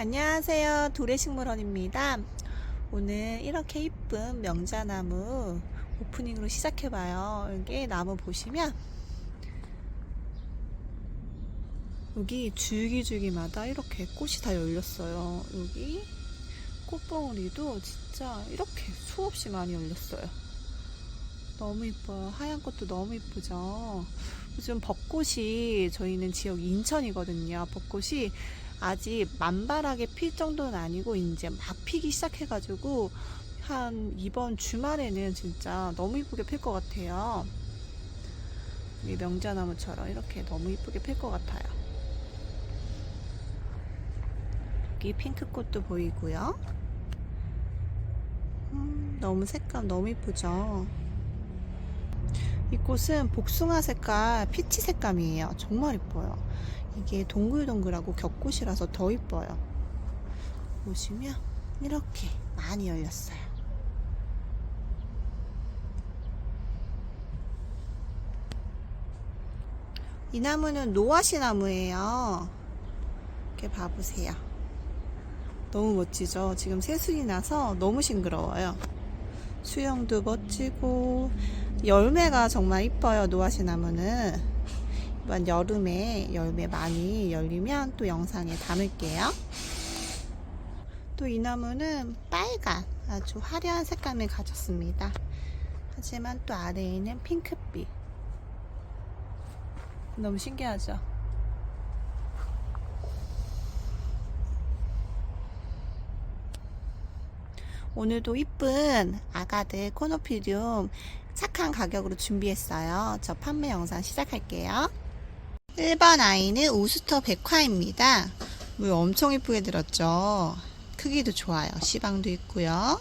안녕하세요. 도래식물원입니다. 오늘 이렇게 이쁜 명자나무 오프닝으로 시작해봐요. 여기 나무 보시면 여기 줄기줄기마다 이렇게 꽃이 다 열렸어요. 여기 꽃봉오리도 진짜 이렇게 수없이 많이 열렸어요. 너무 이뻐요. 하얀 꽃도 너무 이쁘죠. 요즘 벚꽃이 저희는 지역 인천이거든요. 벚꽃이 아직 만발하게 필 정도는 아니고 이제 막 피기 시작해가지고 한 이번 주말에는 진짜 너무 이쁘게 필 것 같아요. 이 명자나무처럼 이렇게 너무 이쁘게 필 것 같아요. 여기 핑크꽃도 보이고요. 음, 너무 색감 너무 이쁘죠. 이 꽃은 복숭아 색깔 피치 색감이에요. 정말 이뻐요. 이게 동글동글하고 겹꽃이라서 더 이뻐요. 보시면 이렇게 많이 열렸어요. 이 나무는 노아시 나무예요. 이렇게 봐보세요. 너무 멋지죠? 지금 새순이 나서 너무 싱그러워요. 수영도 멋지고 열매가 정말 이뻐요. 노아시 나무는. 이번 여름에 열매 많이 열리면 또 영상에 담을게요. 또 이 나무는 빨간 아주 화려한 색감을 가졌습니다. 하지만 또 아래에는 핑크빛. 너무 신기하죠? 오늘도 이쁜 아가들 코노피디움 착한 가격으로 준비했어요. 저 판매 영상 시작할게요. 1번 아이는 우스터 백화입니다. 물 엄청 이쁘게 들었죠. 크기도 좋아요. 시방도 있고요.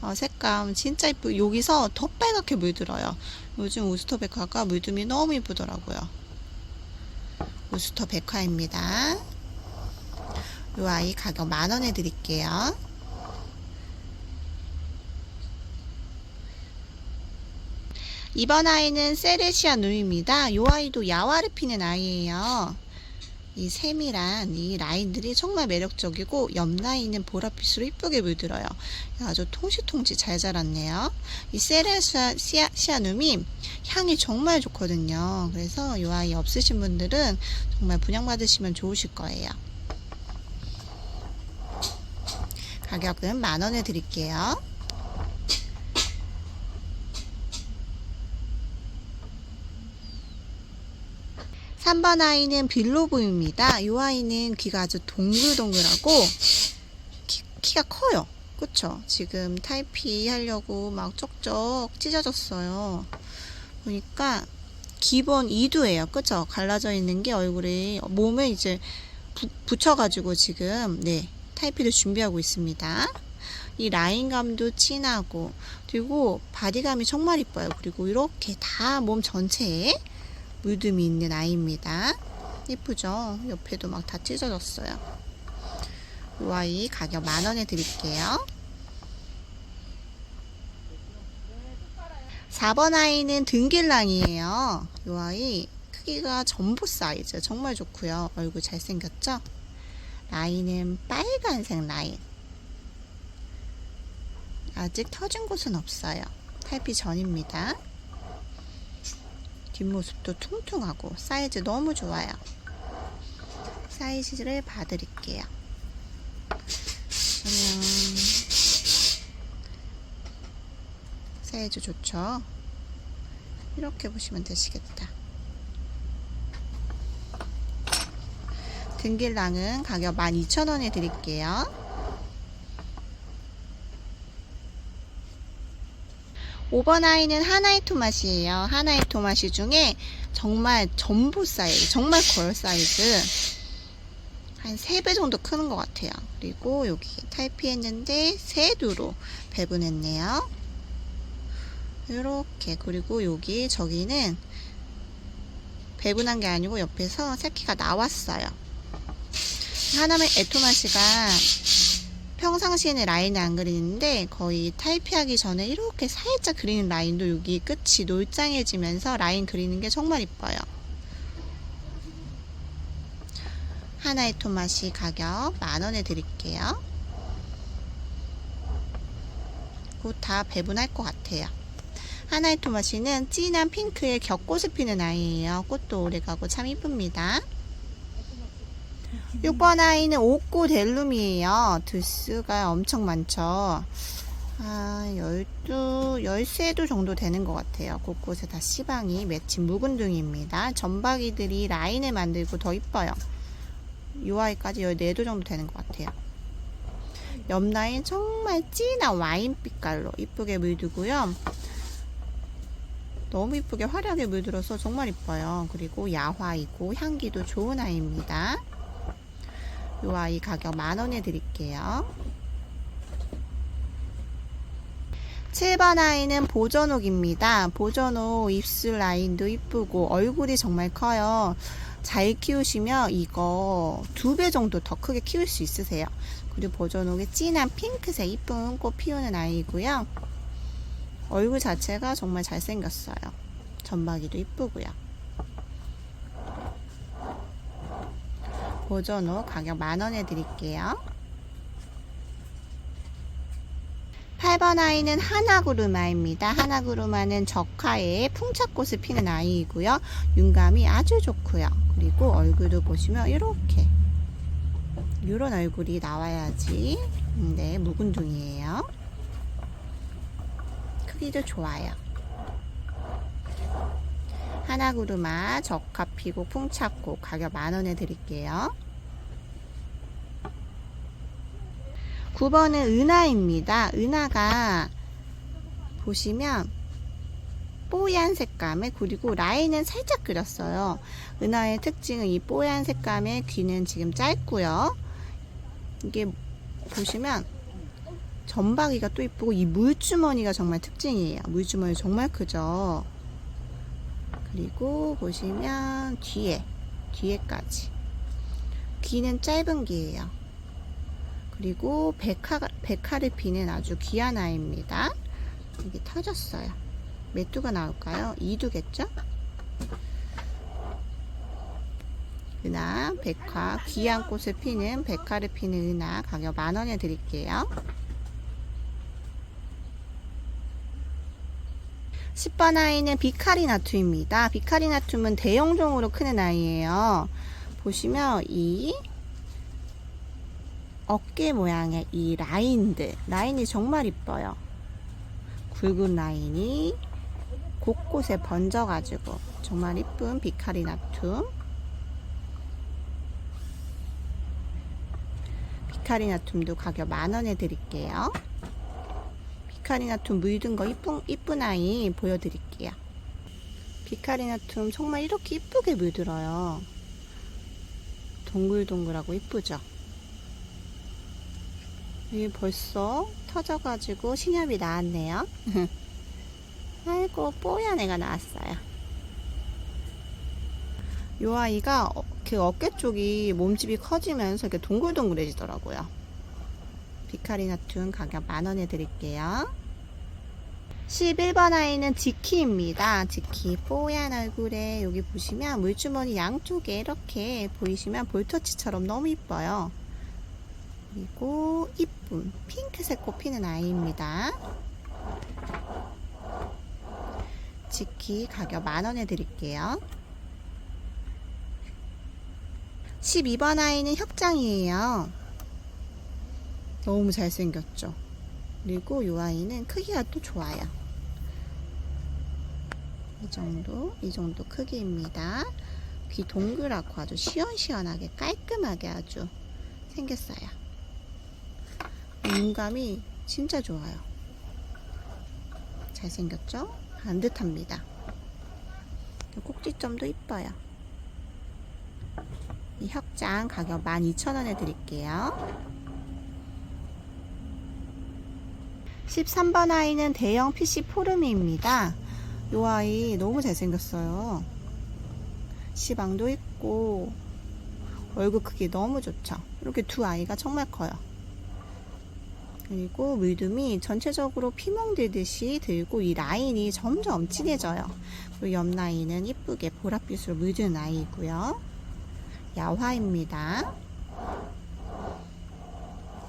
어, 색감 진짜 이쁘. 여기서 더 빨갛게 물들어요. 요즘 우스터 백화가 물듬이 너무 이쁘더라고요. 우스터 백화입니다. 이 아이 가격 만 원에 드릴게요. 이번 아이는 세레시아 누입니다. 이 아이도 야화를 피는 아이예요. 이 세밀한 이 라인들이 정말 매력적이고 옆 라인은 보랏빛으로 이쁘게 물들어요. 아주 통시통지 잘 자랐네요. 이 세레시아 누이 향이 정말 좋거든요. 그래서 이 아이 없으신 분들은 정말 분양받으시면 좋으실 거예요. 가격은 만 원에 드릴게요. 3번 아이는 빌로브입니다. 이 아이는 귀가 아주 동글동글하고 키, 가 커요. 그쵸? 지금 타이피 하려고 막 쩍쩍 찢어졌어요. 보니까 기본 2두예요. 그쵸? 갈라져 있는 게 얼굴에 몸에 이제 부, 붙여가지고 지금 네 타이피를 준비하고 있습니다. 이 라인감도 진하고 그리고 바디감이 정말 이뻐요. 그리고 이렇게 다 몸 전체에 물듬이 있는 아이입니다. 예쁘죠? 옆에도 막 다 찢어졌어요. 이 아이 가격 만원에 드릴게요. 4번 아이는 등길랑이에요. 이 아이 크기가 전부 사이즈 정말 좋고요. 얼굴 잘생겼죠? 라인은 빨간색 라인. 아직 터진 곳은 없어요. 탈피 전입니다. 뒷모습도 퉁퉁하고 사이즈 너무 좋아요. 사이즈를 봐드릴게요. 그러면 사이즈 좋죠? 이렇게 보시면 되시겠다. 등길랑은 가격 12,000원에 드릴게요. 5번 아이는 하나의 토마시예요. 하나의 토마시 중에 정말 전부 사이즈, 정말 걸 사이즈. 한 3배 정도 크는 것 같아요. 그리고 여기 탈피했는데 세두로 배분했네요. 이렇게 그리고 여기 저기는 배분한 게 아니고 옆에서 새끼가 나왔어요. 하나의 에토마시가 평상시에는 라인을 안 그리는데 거의 타이피하기 전에 이렇게 살짝 그리는 라인도 여기 끝이 놀짱해지면서 라인 그리는 게 정말 이뻐요. 하나의 토마시 가격 만원에 드릴게요. 곧 다 배분할 것 같아요. 하나의 토마시는 진한 핑크의 격꽃을 피는 아이예요. 꽃도 오래가고 참 이쁩니다. 6번 아이는 옥고 델룸이에요. 드스가 엄청 많죠. 아, 12, 13도 정도 되는 것 같아요. 곳곳에 다 시방이 맺힌 묵은둥이입니다. 점박이들이 라인을 만들고 더 이뻐요. 이 아이까지 14도 정도 되는 것 같아요. 옆 라인 정말 진한 와인 빛깔로 이쁘게 물두고요. 너무 이쁘게 화려하게 물들어서 정말 이뻐요. 그리고 야화이고 향기도 좋은 아이입니다. 이 아이 가격 만원에 드릴게요. 7번 아이는 보전옥입니다. 보전옥 입술 라인도 이쁘고 얼굴이 정말 커요. 잘 키우시면 이거 두 배 정도 더 크게 키울 수 있으세요. 그리고 보전옥의 진한 핑크색 이쁜 꽃 피우는 아이고요. 얼굴 자체가 정말 잘생겼어요. 점박이도 이쁘고요. 보전옥 가격 만원에 드릴게요. 8번 아이는 하나구르마입니다. 하나구르마는 적화에 풍차꽃을 피는 아이이고요. 윤감이 아주 좋고요. 그리고 얼굴도 보시면 이렇게 이런 얼굴이 나와야지 네, 묵은둥이에요. 크기도 좋아요. 하나구르마 적화 피고 풍차꽃 가격 만원에 드릴게요. 9번은 은하입니다. 은하가 보시면 뽀얀 색감에 그리고 라인은 살짝 그렸어요. 은하의 특징은 이 뽀얀 색감의 귀는 지금 짧고요. 이게 보시면 점박이가 또 이쁘고 이 물주머니가 정말 특징이에요. 물주머니 정말 크죠. 그리고 보시면 뒤에 뒤에까지 귀는 짧은 귀예요. 그리고 백화, 백화를 피는 아주 귀한 아이입니다. 이게 터졌어요. 몇 두가 나올까요? 2두겠죠? 은하, 백화, 귀한 꽃을 피는 백화를 피는 은하 가격 만원에 드릴게요. 10번 아이는 비카리나툼입니다. 비카리나툼은 대형종으로 크는 아이예요. 보시면 이 어깨 모양의 이 라인들 라인이 정말 이뻐요. 굵은 라인이 곳곳에 번져 가지고 정말 이쁜 비카리 나툼. 비카리 나툼도 가격 만원에 드릴게요. 비카리 나툼 물든 거 이쁜, 이쁜 아이 보여드릴게요. 비카리 나툼 정말 이렇게 이쁘게 물들어요. 동글동글하고 이쁘죠 이게 벌써 터져가지고 신엽이 나왔네요. 아이고 뽀얀 애가 나왔어요. 이 아이가 어, 그 어깨 쪽이 몸집이 커지면서 이렇게 동글동글해지더라고요. 비카리나툰 가격 만원에 드릴게요. 11번 아이는 지키입니다. 지키 뽀얀 얼굴에 여기 보시면 물주머니 양쪽에 이렇게 보이시면 볼터치처럼 너무 이뻐요. 그리고 이쁜 핑크색 꽃 피는 아이입니다. 지키 가격 만원에 드릴게요. 12번 아이는 협장이에요. 너무 잘생겼죠? 그리고 이 아이는 크기가 또 좋아요. 이 정도, 이 정도 크기입니다. 귀 동그랗고 아주 시원시원하게 깔끔하게 아주 생겼어요. 윤감이 진짜 좋아요. 잘생겼죠? 반듯합니다. 꼭지점도 이뻐요. 이 협장 가격 12,000원에 드릴게요. 13번 아이는 대형 PC 포르미입니다. 이 아이 너무 잘생겼어요. 시방도 있고 얼굴 크기 너무 좋죠. 이렇게 두 아이가 정말 커요. 그리고 물둠이 전체적으로 피멍들듯이 들고 이 라인이 점점 진해져요. 그리고 옆 라인은 이쁘게 보랏빛으로 물든 아이고요. 야화입니다.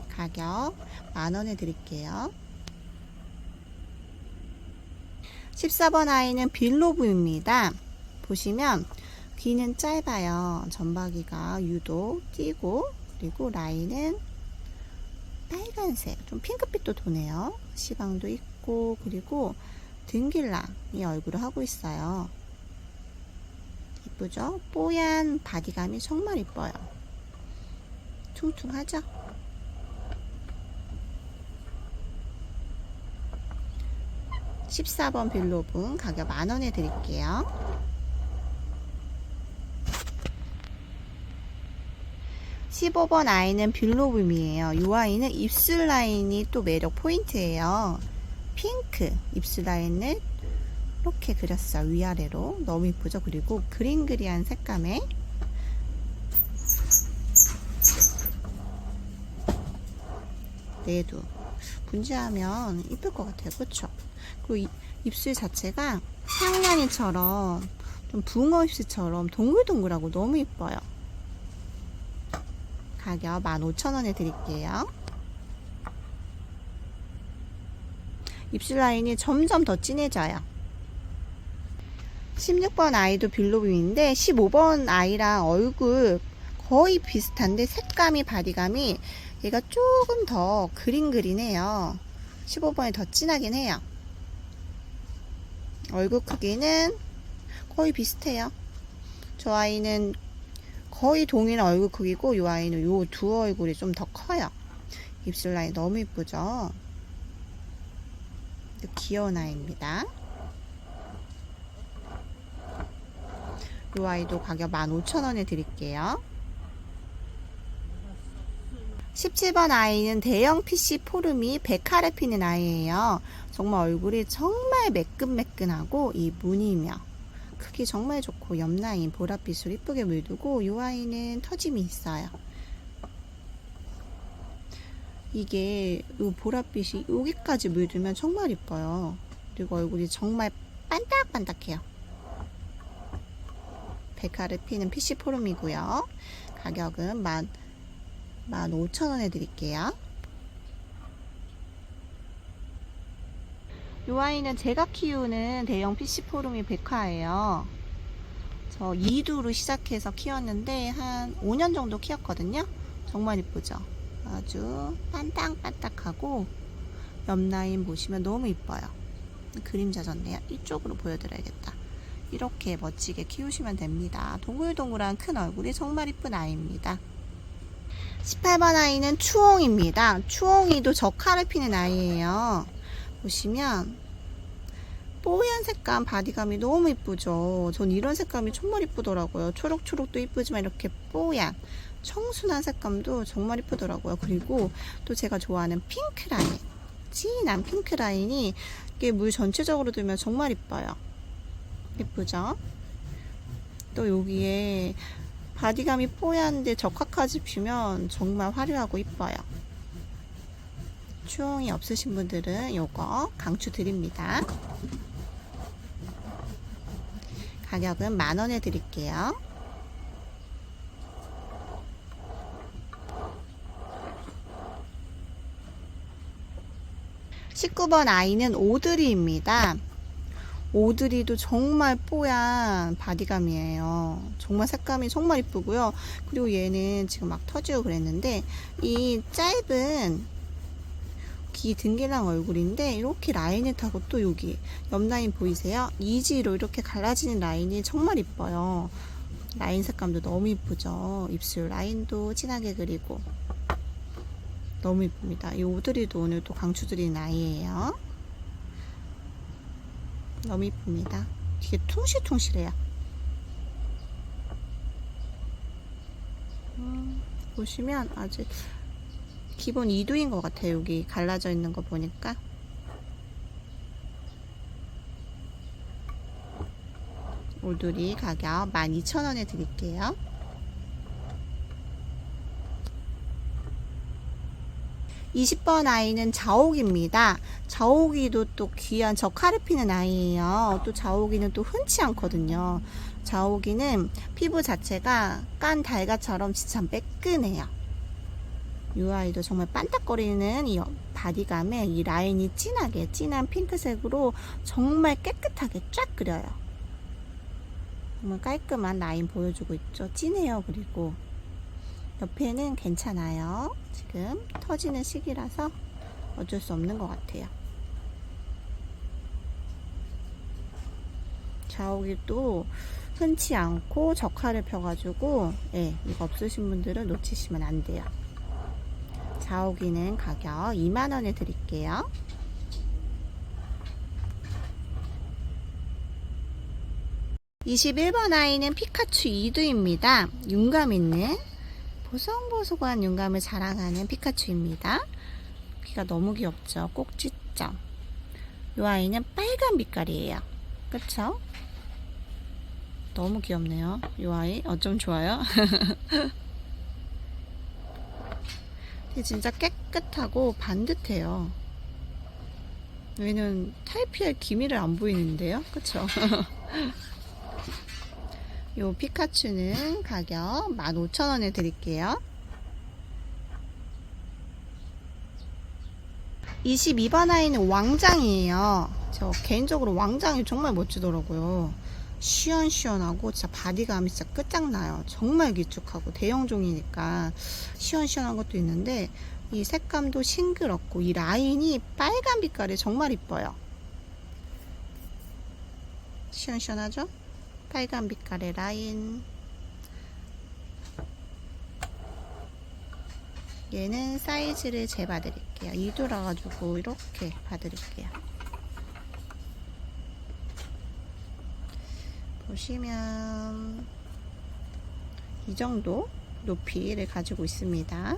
가격 만원에 드릴게요. 14번 아이는 빌로브입니다. 보시면 귀는 짧아요. 점박이가 유독 띄고 그리고 라인은 빨간색, 좀 핑크빛도 도네요. 시방도 있고 그리고 등길랑이 얼굴을 하고 있어요. 이쁘죠? 뽀얀 바디감이 정말 이뻐요. 퉁퉁하죠? (14번) 빌로분 가격 만원에 드릴게요. 15번 아이는 빌로붐이에요. 이 아이는 입술 라인이 또 매력 포인트예요. 핑크 입술 라인을 이렇게 그렸어요. 위아래로. 너무 이쁘죠? 그리고 그린그리한 색감에 내두 분지하면 이쁠 것 같아요. 그쵸? 그리고 이, 입술 자체가 상냥이처럼 좀 붕어 입술처럼 동글동글하고 너무 이뻐요. 가격 15,000원에 드릴게요. 입술 라인이 점점 더 진해져요. 16번 아이도 빌로빔인데 15번 아이랑 얼굴 거의 비슷한데 색감이 바디감이 얘가 조금 더 그린그린해요. 15번이 더 진하긴 해요. 얼굴 크기는 거의 비슷해요. 저 아이는 거의 동일한 얼굴 크기고 이 아이는 요 두 얼굴이 좀 더 커요. 입술 라인 너무 이쁘죠? 귀여운 아이입니다. 이 아이도 가격 15,000원에 드릴게요. 17번 아이는 대형 PC 포름이 백화를 피는 아이예요. 정말 얼굴이 정말 매끈매끈하고 이 무늬며 크기 정말 좋고 옆 라인 보랏빛으로 이쁘게 물두고 이 아이는 터짐이 있어요. 이게 이 보랏빛이 여기까지 물들면 정말 이뻐요. 그리고 얼굴이 정말 반딱반딱해요. 백화를 피는 PC 포름이고요. 가격은 만 15,000원에 드릴게요. 이 아이는 제가 키우는 대형 PC 포름이 백화예요. 저 2두로 시작해서 키웠는데 한 5년 정도 키웠거든요. 정말 이쁘죠? 아주 반딱반딱하고 옆라인 보시면 너무 이뻐요. 그림자 졌네요. 이쪽으로 보여드려야겠다. 이렇게 멋지게 키우시면 됩니다. 동글동글한 큰 얼굴이 정말 이쁜 아이입니다. 18번 아이는 추홍입니다. 추홍이도 적화를 피는 아이예요. 보시면 뽀얀 색감 바디감이 너무 이쁘죠. 전 이런 색감이 정말 이쁘더라고요. 초록초록도 이쁘지만 이렇게 뽀얀 청순한 색감도 정말 이쁘더라고요. 그리고 또 제가 좋아하는 핑크 라인 진한 핑크 라인이 이게 물 전체적으로 들면 정말 이뻐요. 이쁘죠? 또 여기에 바디감이 뽀얀데 적화까지 피면 정말 화려하고 이뻐요. 추홍이 없으신 분들은 요거 강추 드립니다. 가격은 만 원에 드릴게요. (19번) 아이는 오드리입니다. 오드리도 정말 뽀얀 바디감이에요. 정말 색감이 정말 이쁘고요. 그리고 얘는 지금 막 터지고 그랬는데 이 짧은 귀 등기랑 얼굴인데 이렇게 라인을 타고 또 여기 옆라인 보이세요? 이지로 이렇게 갈라지는 라인이 정말 이뻐요. 라인 색감도 너무 이쁘죠. 입술 라인도 진하게 그리고 너무 이쁩니다. 이 오드리도 오늘 또 강추드리는 아이예요. 너무 이쁩니다. 되게 퉁실퉁실해요. 음, 보시면 아주 기본 2두인 것 같아요. 여기 갈라져 있는 거 보니까. 올돌이 가격 12,000원에 드릴게요. (20번) 아이는 자옥입니다. 자옥이도 또 귀한 적화를 피는 아이예요. 또 자옥이는 또 흔치 않거든요. 자오기는 피부 자체가 깐 달가처럼 진짜 매끈해요. 이 아이도 정말 반짝거리는 이 바디감에 이 라인이 진하게 진한 핑크색으로 정말 깨끗하게 쫙 그려요. 정말 깔끔한 라인 보여주고 있죠. 진해요. 그리고 옆에는 괜찮아요. 지금 터지는 시기라서 어쩔 수 없는 것 같아요. 좌우기도 흔치 않고 적화를 펴가지고 예, 이거 없으신 분들은 놓치시면 안 돼요. 좌우기는 가격 2만원에 드릴게요. (21번) 아이는 피카츄 이두입니다. 윤감 있는 보송보송한 윤감을 자랑하는 피카츄입니다. 귀가 너무 귀엽죠? 꼭지점 이 아이는 빨간 빛깔이에요. 그쵸? 너무 귀엽네요. 이 아이 어쩜 좋아요 진짜 깨끗하고 반듯해요. 얘는 타이피할 기미를 안 보이는데요. 그쵸? 요 피카츄는 가격 15,000원에 드릴게요. 22번 아이는 왕장이에요. 저 개인적으로 왕장이 정말 멋지더라고요. 시원시원하고 진짜 바디감이 진짜 끝장나요. 정말 길쭉하고 대형 종이니까 시원시원한 것도 있는데 이 색감도 싱그럽고 이 라인이 빨간 빛깔이 정말 이뻐요. 시원시원하죠? 빨간 빛깔의 라인. 얘는 사이즈를 재봐드릴게요. 2두라 가지고 이렇게 봐드릴게요. 보시면 이 정도 높이를 가지고 있습니다.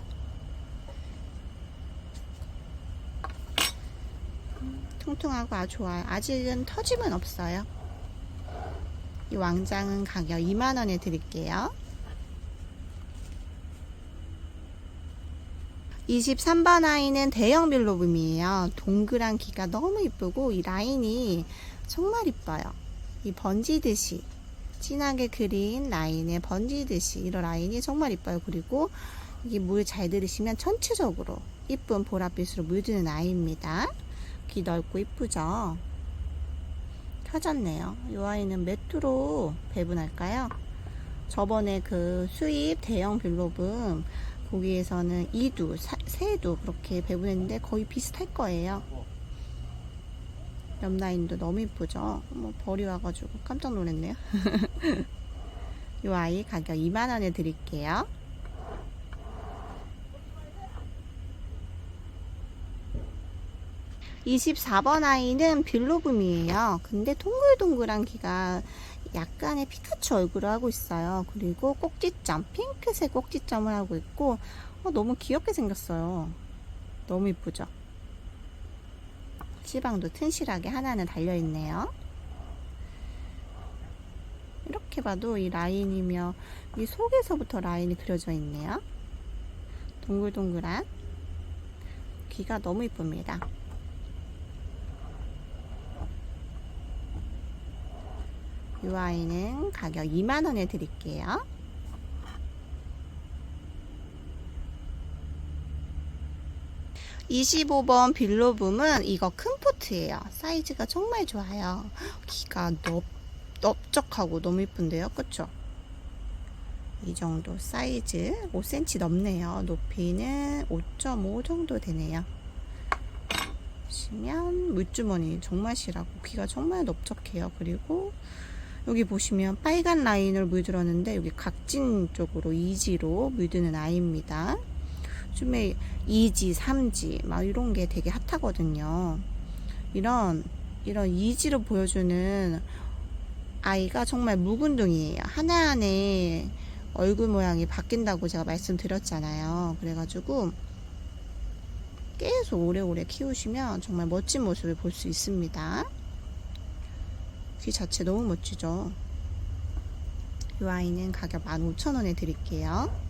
통통하고 아주 좋아요. 아직은 터짐은 없어요. 이 왕장은 가격 2만원에 드릴게요. 23번 아이는 대형 빌로붐이에요. 동그란 귀가 너무 이쁘고 이 라인이 정말 이뻐요. 이 번지듯이 진하게 그린 라인에 번지듯이 이런 라인이 정말 이뻐요. 그리고 이게 물 잘 들이시면 전체적으로 이쁜 보랏빛으로 물드는 아이입니다. 귀 넓고 이쁘죠? 켜졌네요. 이 아이는 매트로 배분할까요? 저번에 그 수입 대형 빌로붐 거기에서는 2두, 3두 그렇게 배분했는데 거의 비슷할 거예요. 옆라인도 너무 이쁘죠? 뭐 벌이 와가지고 깜짝 놀랐네요. 이 아이 가격 2만원에 드릴게요. (24번) 아이는 빌로금이에요 근데 동글동글한 귀가 약간의 피카츄 얼굴을 하고 있어요 그리고 꼭지점 핑크색 꼭지점을 하고 있고 어, 너무 귀엽게 생겼어요 너무 이쁘죠 시방도 튼실하게 하나는 달려있네요. 이렇게 봐도 이 라인이며 이 속에서부터 라인이 그려져 있네요. 동글동글한 귀가 너무 이쁩니다. 이 아이는 가격 2만원에 드릴게요. 25번 빌로붐은 이거 큰 포트예요. 사이즈가 정말 좋아요. 키가 넓, 넓적하고 너무 이쁜데요. 그쵸? 이 정도 사이즈 5cm 넘네요. 높이는 5.5 정도 되네요. 보시면 물주머니 정말 실하고 귀가 정말 넓적해요. 그리고 여기 보시면 빨간 라인을 물들었는데 여기 각진 쪽으로 이지로 물드는 아이입니다. 요즘에 2지, 3지 막 이런 게 되게 핫하거든요. 이런 이런 이지를 보여주는 아이가 정말 묵은둥이에요. 하나하나 얼굴 모양이 바뀐다고 제가 말씀드렸잖아요. 그래가지고 계속 오래오래 키우시면 정말 멋진 모습을 볼 수 있습니다. 귀 자체 너무 멋지죠? 이 아이는 가격 15,000원에 드릴게요.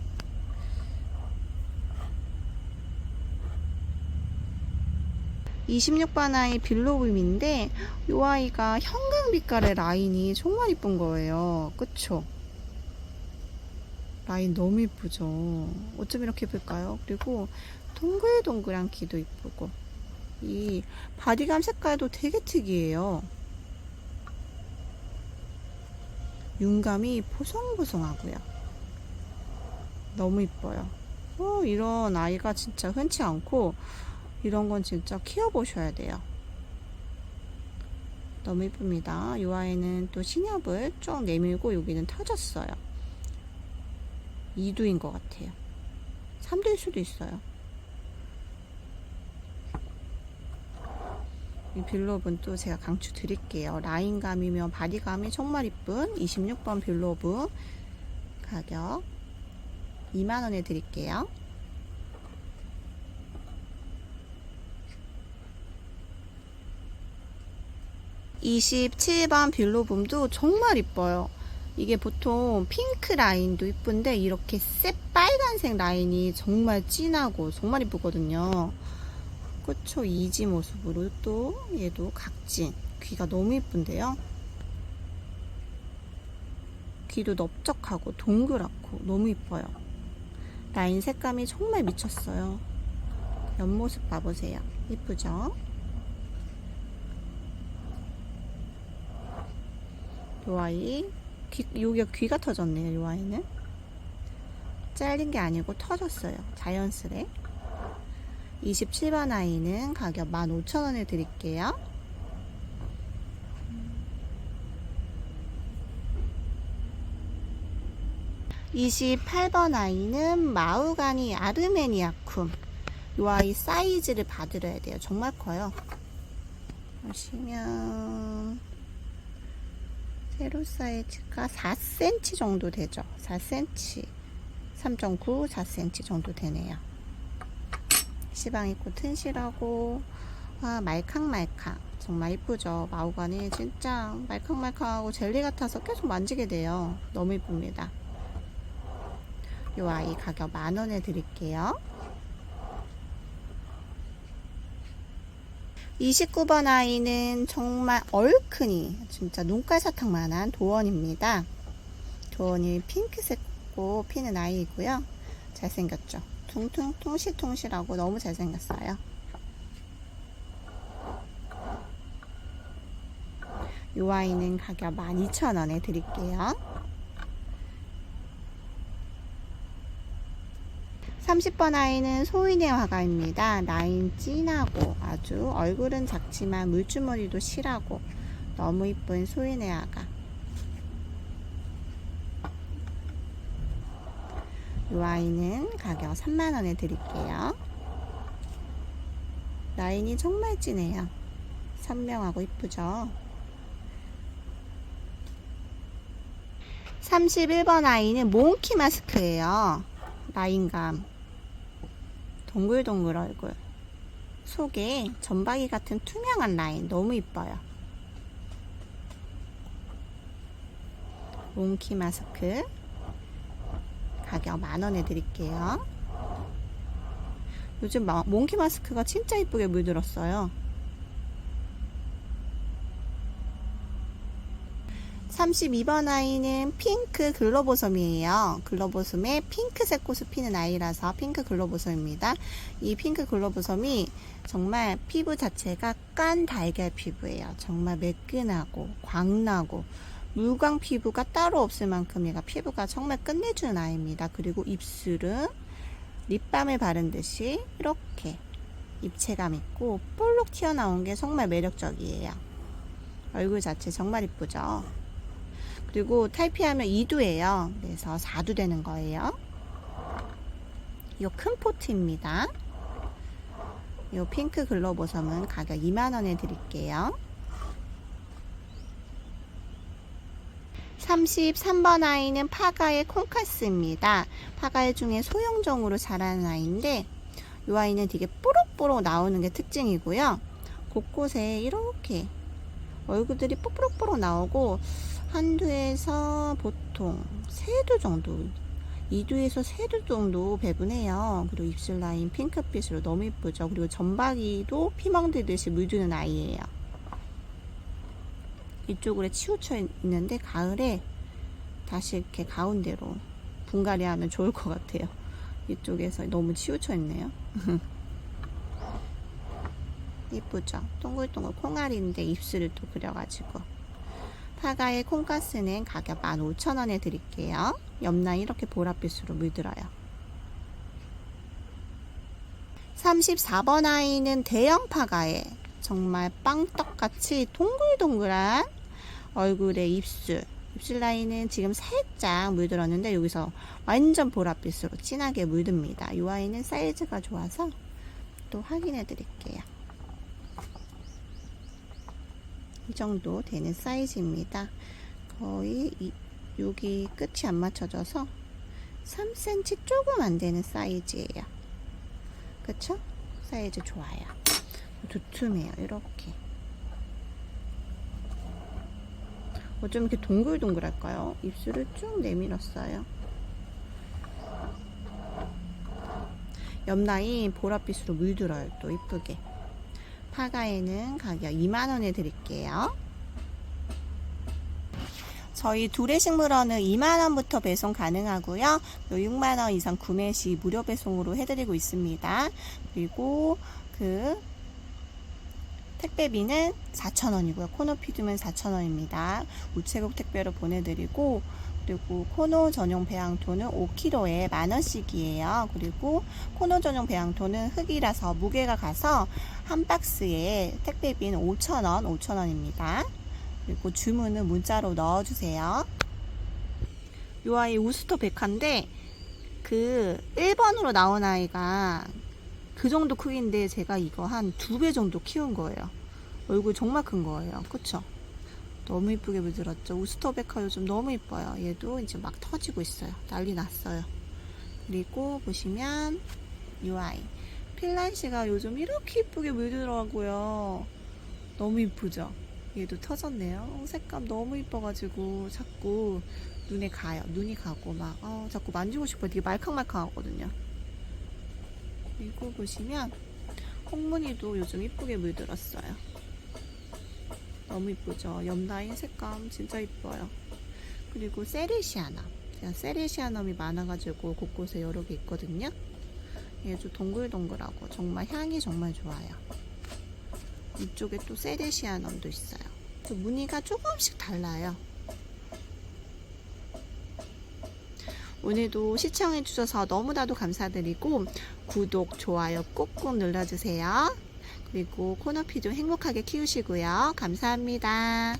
26번 아이 빌로붐인데 이 아이가 형광 빛깔의 라인이 정말 이쁜 거예요. 그쵸? 라인 너무 이쁘죠? 어쩜 이렇게 예쁠까요? 그리고 동글동글한 귀도 이쁘고 이 바디감 색깔도 되게 특이해요. 윤감이 보송보송하고요. 너무 이뻐요. 어, 이런 아이가 진짜 흔치 않고 이런 건 진짜 키워보셔야 돼요. 너무 이쁩니다. 이 아이는 또 신엽을 쭉 내밀고 여기는 터졌어요. 2두인 것 같아요. 3두일 수도 있어요. 이 빌로브는 또 제가 강추 드릴게요. 라인감이며 바디감이 정말 이쁜 26번 빌로브 가격 2만원에 드릴게요. (27번) 빌로붐도 정말 이뻐요. 이게 보통 핑크 라인도 이쁜데 이렇게 새빨간색 라인이 정말 진하고 정말 이쁘거든요. 그쵸? 이지 모습으로 또 얘도 각진. 귀가 너무 이쁜데요. 귀도 넓적하고 동그랗고 너무 이뻐요. 라인 색감이 정말 미쳤어요. 옆모습 봐보세요. 이쁘죠 요 아이? 귀, 여기가 귀가 터졌네요 요 아이는. 잘린 게 아니고 터졌어요 자연스레. 27번 아이는 가격 15,000원에 드릴게요. (28번) 아이는 마우가니 아르메니아쿰. 이 아이 사이즈를 봐드려야 돼요. 정말 커요. 보시면 세로 사이즈가 4cm 정도 되죠. 4cm 3.9 4cm 정도 되네요. 시방 있고 튼실하고 아, 말캉말캉. 정말 이쁘죠? 마우관이 진짜 말캉말캉하고 젤리 같아서 계속 만지게 돼요. 너무 이쁩니다. 이 아이 가격 만원에 드릴게요 29번 아이는 정말 얼큰이 진짜 눈깔 사탕만한 도원입니다 도원이 핑크색고 피는 아이이고요 잘생겼죠 퉁퉁 통실통실하고 너무 잘생겼어요. 이 아이는 가격 12,000원에 드릴게요. 30번 아이는 소인의 화가입니다. 라인 진하고 아주 얼굴은 작지만 물주머니도 실하고 너무 이쁜 소인의 화가. 이 아이는 가격 3만원에 드릴게요. 라인이 정말 진해요. 선명하고 이쁘죠? 31번 아이는 몽키 마스크예요. 라인감. 동글동글 얼굴. 속에 점박이 같은 투명한 라인 너무 이뻐요. 몽키 마스크 가격 만원 에 드릴게요. 요즘 마, 몽키 마스크가 진짜 이쁘게 물들었어요. 32번 아이는 핑크 글로보솜이에요. 글로보솜에 핑크색 꽃을 피는 아이라서 핑크 글로보솜입니다. 이 핑크 글로보솜이 정말 피부 자체가 깐 달걀 피부예요. 정말 매끈하고 광나고 물광 피부가 따로 없을 만큼 얘가 피부가 정말 끝내주는 아이입니다. 그리고 입술은 립밤을 바른 듯이 이렇게 입체감 있고 볼록 튀어나온 게 정말 매력적이에요. 얼굴 자체 정말 이쁘죠? 그리고 탈피하면 2두예요. 그래서 4두 되는 거예요. 이 큰 포트입니다. 이 핑크 글로 보섬은 가격 2만원에 드릴게요. 33번 아이는 파가의 콩카스입니다. 파가의 중에 소형종으로 자라는 아이인데 이 아이는 되게 뽀록뽀록 나오는 게 특징이고요. 곳곳에 이렇게 얼굴들이 뽀록뽀록 나오고 한두에서 보통 세두 정도 2두에서 3두 정도 배분해요. 그리고 입술 라인 핑크빛으로 너무 예쁘죠. 그리고 점박이도 피멍들듯이 물드는 아이예요. 이쪽으로 치우쳐 있는데 가을에 다시 이렇게 가운데로 분갈이 하면 좋을 것 같아요. 이쪽에서 너무 치우쳐 있네요. 이쁘죠? 동글동글 콩알인데 입술을 또 그려가지고. 파가의 콩가스는 가격 15,000원에 드릴게요. 옆라인 이렇게 보랏빛으로 물들어요. 34번 아이는 대형 파가에 정말 빵떡같이 동글동글한 얼굴에 입술. 입술 라인은 지금 살짝 물들었는데 여기서 완전 보랏빛으로 진하게 물듭니다. 이 아이는 사이즈가 좋아서 또 확인해 드릴게요. 이 정도 되는 사이즈입니다. 거의 이, 여기 끝이 안 맞춰져서 3cm 조금 안 되는 사이즈예요. 그쵸? 사이즈 좋아요. 두툼해요. 이렇게. 어쩜 이렇게 동글동글할까요? 입술을 쭉 내밀었어요. 옆 라인 보랏빛으로 물들어요. 또 이쁘게. 파가에는 가격 2만원에 드릴게요. 저희 둘의 식물원은 2만원부터 배송 가능하고요. 6만원 이상 구매 시 무료 배송으로 해드리고 있습니다. 그리고 그 택배비는 4,000원이고요. 코너 피드면 4,000원입니다. 우체국 택배로 보내드리고 그리고 코노 전용 배양토는 5kg에 만원씩이에요. 그리고 코노 전용 배양토는 흙이라서 무게가 가서 한 박스에 택배비는 5,000원, 5,000원입니다. 그리고 주문은 문자로 넣어주세요. 요 아이 우스터 백화인데 그 1번으로 나온 아이가 그 정도 크기인데 제가 이거 한 두 배 정도 키운 거예요. 얼굴 정말 큰 거예요. 그쵸? 너무 이쁘게 물들었죠. 우스터베카 요즘 너무 이뻐요. 얘도 이제 막 터지고 있어요. 난리 났어요. 그리고 보시면 이 아이 필란시가 요즘 이렇게 이쁘게 물들어가고요. 너무 이쁘죠? 얘도 터졌네요. 색감 너무 이뻐가지고 자꾸 눈에 가요. 눈이 가고 막 어, 자꾸 만지고 싶어요. 되게 말캉말캉하거든요. 그리고 보시면 콩무늬도 요즘 이쁘게 물들었어요. 너무 이쁘죠? 옆라인 색감 진짜 이뻐요. 그리고 세리시아넘. 제가 세리시아넘이 많아가지고 곳곳에 여러 개 있거든요. 얘도 동글동글하고 정말 향이 정말 좋아요. 이쪽에 또 세리시아넘도 있어요. 그 무늬가 조금씩 달라요. 오늘도 시청해주셔서 너무나도 감사드리고 구독, 좋아요 꾹꾹 눌러주세요. 그리고 코너피 좀 행복하게 키우시고요. 감사합니다.